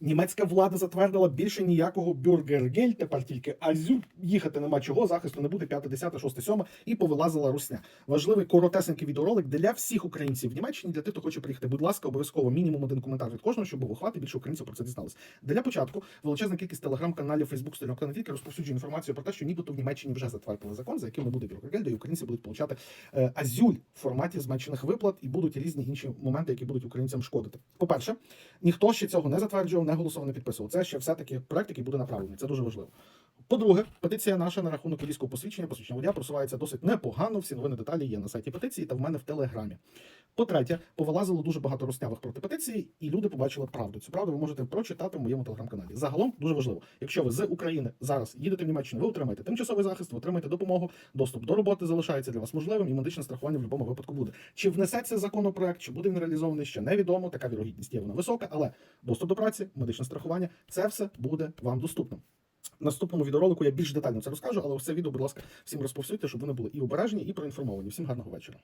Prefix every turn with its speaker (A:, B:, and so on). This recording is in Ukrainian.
A: Німецька влада затвердила більше ніякого бюргергель, тепер тільки азюль. Їхати нема чого, захисту не буде 5, 10, 6, 7 і повилазила русня. Важливий коротесенький відеоролик для всіх українців в Німеччині, для тих, хто хоче приїхати. Будь ласка, обов'язково мінімум один коментар від кожного, щоб був охват більше українців про це дізналися. Для початку величезна кількість телеграм-каналів, Фейсбук, сторінок не тільки розповсюджує інформацію про те, що нібито в Німеччині вже затвердили закон, за яким не буде бюргергель, де українці будуть получати е, азюль в форматі зменшених виплат і будуть різні інші моменти, які будуть українцям шкодити. По-перше, ніхто ще цього не затверджував, не голосував, не підписував. Це ще все-таки проект, який буде направлений. Це дуже важливо. По-друге, петиція наша на рахунок військового посвідчення, посвідчення водія просувається досить непогано. Всі новини деталі є на сайті петиції та в мене в телеграмі. По-третє, повилазило дуже багато роснявих проти петиції, і люди побачили правду. Цю правду ви можете прочитати в моєму телеграм-каналі. Загалом дуже важливо. Якщо ви з України зараз їдете в Німеччину, ви отримаєте тимчасовий захист, ви отримаєте допомогу, доступ до роботи залишається для вас можливим, і медичне страхування в будь-якому випадку буде. Чи внесеться законопроект, чи буде він реалізований, ще невідомо. Така вірогідність є вона висока, але доступ до праці, медичне страхування це все буде вам доступним. Наступному відеоролику я більш детально це розкажу, але це відео, будь ласка, всім розповсюдьте, щоб вони були і обережні, і проінформовані. Всім гарного вечора.